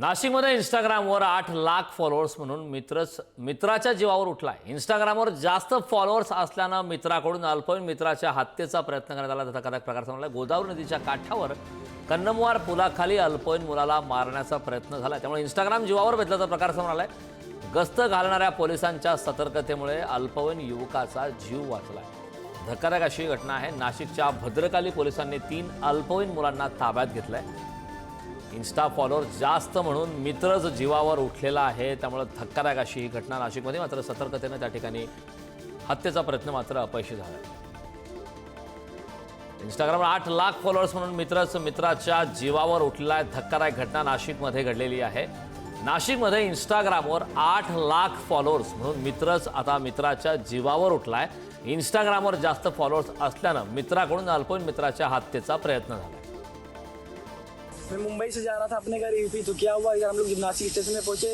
नाशिकमध्ये इंस्टाग्रामवर आठ लाख फॉलोअर्स म्हणून मित्रच मित्राच्या जीवावर उठला आहे इंस्टाग्रामवर जास्त फॉलोअर्स असल्यानं मित्राकडून अल्पवयीन मित्राच्या हत्येचा प्रयत्न करण्यात आला. धक्कादायक प्रकार समजला गोदावरी नदीच्या काठावर कन्नमवार पुलाखाली अल्पवयीन मुलाला मारण्याचा प्रयत्न झाला. त्यामुळे इंस्टाग्राम जीवावर भेटल्याचा प्रकार समोर आलाय गस्त घालणाऱ्या पोलिसांच्या सतर्कतेमुळे अल्पवयीन युवकाचा जीव वाचला धक्कादायक अशी घटना आहे. नाशिकच्या भद्रकाली पोलिसांनी तीन अल्पवयीन मुलांना ताब्यात घेतलंय. इन्स्टा फॉलोअर जास्त म्हणून मित्रच जीवावर उठलेला आहे. त्यामुळे धक्कादायक अशी ही घटना नाशिकमध्ये. मात्र सतर्कतेनं त्या ठिकाणी हत्येचा प्रयत्न मात्र अपयशी झाला. इंस्टाग्रामवर आठ लाख फॉलोअर्स म्हणून मित्रच मित्राच्या जीवावर उठलेला आहे धक्कादायक घटना नाशिकमध्ये घडलेली आहे. नाशिकमध्ये इंस्टाग्रामवर आठ लाख फॉलोअर्स म्हणून मित्रच आता मित्राच्या जीवावर उठलाय. इंस्टाग्रामवर जास्त फॉलोअर्स असल्यानं मित्राकडून अल्पवयीन मित्राच्या हत्येचा प्रयत्न झाला. मैं मुंबई से जा रहा था अपने घर, यूपी। तो क्या हुआ? इधर हम लोग जब नासिक स्टेशन में पहुँचे।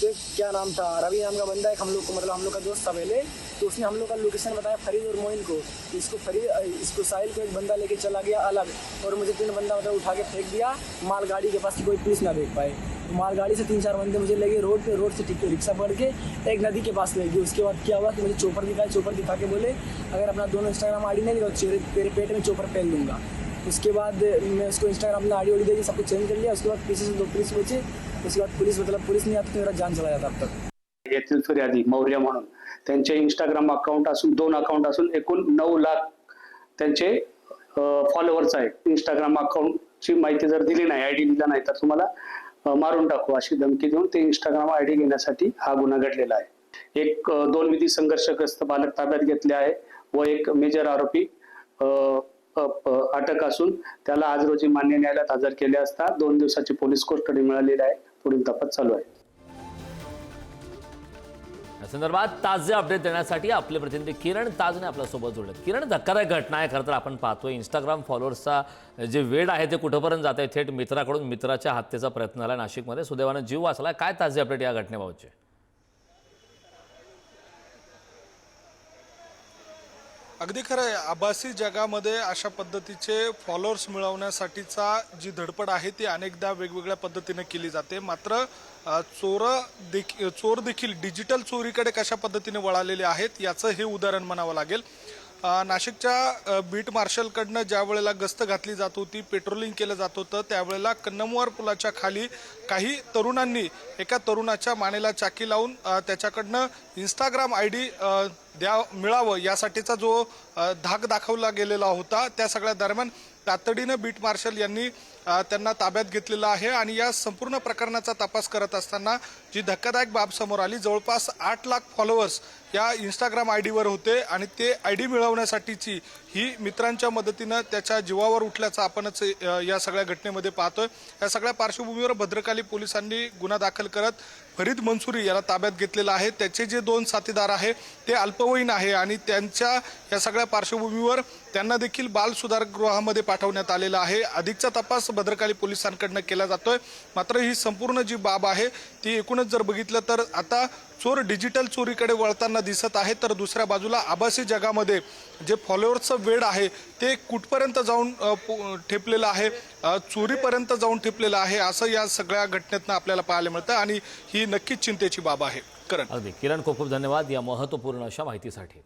तो एक क्या नाम था? रवि नाम का बंदा है हम लोग को मतलब हम लोग का दोस्त था पहले। तो उसने हम लोग का लोकेशन बताया फरीद और मोइन को। तो इसको फरीद, इसको साहिल को एक बंदा लेके चला गया अलग। और मुझे तीन बंदा मतलब उठा के फेंक दिया। मालगाड़ी के पास की कोई पुलिस ना देख पाए। तो माल गाड़ी से तीन चार बंदे मुझे लगे रोड पे, रोड से ठीक रिक्शा पकड़ के एक नदी के पास ले गए। उसके बाद क्या हुआ कि मुझे चोपर दिखाया चोपर दिखा के बोले, अगर अपना दोनों इंस्टाग्राम आईडी नहीं दिखा तेरे तेरे पेट में चोपर पहन लूँगा उसके बाद मैं उसको इंस्टाग्राम में आड़ी ओडी देगी सब कुछ चेंज कर लिया। उसके बाद पीछे से दो पुलिस बचे। उसके बाद पुलिस मतलब पुलिस नहीं आती तो मेरा जान चला जाता अब तक। येथील फिर्यादी मौर्य म्हणून त्यांचे इंस्टाग्राम अकाउंट असून दोन अकाउंट असून एकूण नऊ लाख त्यांचे फॉलोअर्स आहेत. इंस्टाग्राम अकाउंटची माहिती जर दिली नाही आयडी दिला नाही तर तुम्हाला मारून टाकू अशी धमकी देऊन ते इंस्टाग्राम आयडी घेण्यासाठी हा गुन्हा घडलेला आहे. एक दोन विधी संघर्षग्रस्त बालक ताब्यात घेतले आहे व एक मेजर आरोपी अटक असून त्याला आज रोजी मान्य न्यायालयात हजर केले असता दोन दिवसाची पोलीस कोठडी मिळालेली आहे. पुढील तपास चालू आहे. या संदर्भात ताजे अपडेट देण्यासाठी आपले प्रतिनिधी किरण ताजने आपल्यासोबत जोडले. किरण धक्कादायक घटना आहे खरं तर आपण पाहतोय. इंस्टाग्राम फॉलोअर्सचा जे वेळ आहे ते कुठंपर्यंत जात आहे थेट मित्राकडून मित्राच्या हत्येचा प्रयत्न आला नाशिकमध्ये. सुदैवानं जीव वाचला काय ताजे अपडेट या घटनेबाबतचे? अगदी खरं आहे. आभासी जगामध्ये अशा पद्धतीचे फॉलोअर्स मिळवण्यासाठीचा जी धडपड आहे ती अनेकदा वेगवेगळ्या पद्धतीने केली जाते. मात्र चोर देखील चोर देखील डिजिटल चोरीकडे कशा पद्धतीने वळालेले आहेत याचं हे उदाहरण म्हणावं लागेल. नाशिकच्या बीट मार्शलकडनं ज्या वेळेला गस्त घातली जात होती पेट्रोलिंग केलं जात होतं त्यावेळेला कन्नमवार पुलाच्या खाली काही तरुणांनी एका तरुणाच्या मानेला चाकी लावून त्याच्याकडनं इंस्टाग्राम आय डी द्या मिळावं यासाठीचा जो धाक दाखवला गेलेला होता त्या सगळ्या दरम्यान तातडीनं बीट मार्शल यांनी त्यांना ताब्यात घेतलेला आहे आणि या संपूर्ण प्रकरणाचा तपास करत असताना जी धक्कादायक बाब समोर आली जवळपास आठ लाख फॉलोअर्स या इंस्टाग्राम आय डीवर होते आणि ते आय डी मिळवण्यासाठीची ही मित्रांच्या मदतीनं त्याच्या जीवावर उठल्याचं आपणच या सगळ्या घटनेमध्ये पाहतोय. या सगळ्या पार्श्वभूमीवर भद्रकाली पोलिसांनी गुन्हा दाखल करत फरीद मंसुरी याला ताब्यात घेतलेला आहे. त्याचे जे दोन साथीदार आहे ते अल्पवयीन आहे आणि त्यांच्या या सगळ्या पार्श्वभूमीवर त्यांना देखील बाल सुधारगृहामध्ये पाठवण्यात आलेला आहे. अधिकचा तपास भद्रकाली पोलिसांकडनं केला जातोय. मात्र ही संपूर्ण जी बाब आहे ती एकूणच जर बघितलं तर आता चोर डिजिटल चोरीकडे वळताना दिसत आहे तर दुसऱ्या बाजूला आभासी जगामध्ये जे फॉलोअर्सचं वेळ आहे ते कुठपर्यंत जाऊन पो- ठेपलेलं आहे चोरीपर्यंत जाऊन ठेपलेलं आहे असं या सगळ्या घटनेतनं आपल्याला पाहायला मिळतं आणि ही नक्कीच चिंतेची बाब आहे. करण. अगदी. किरण खूप खूप धन्यवाद या महत्त्वपूर्ण अशा माहितीसाठी.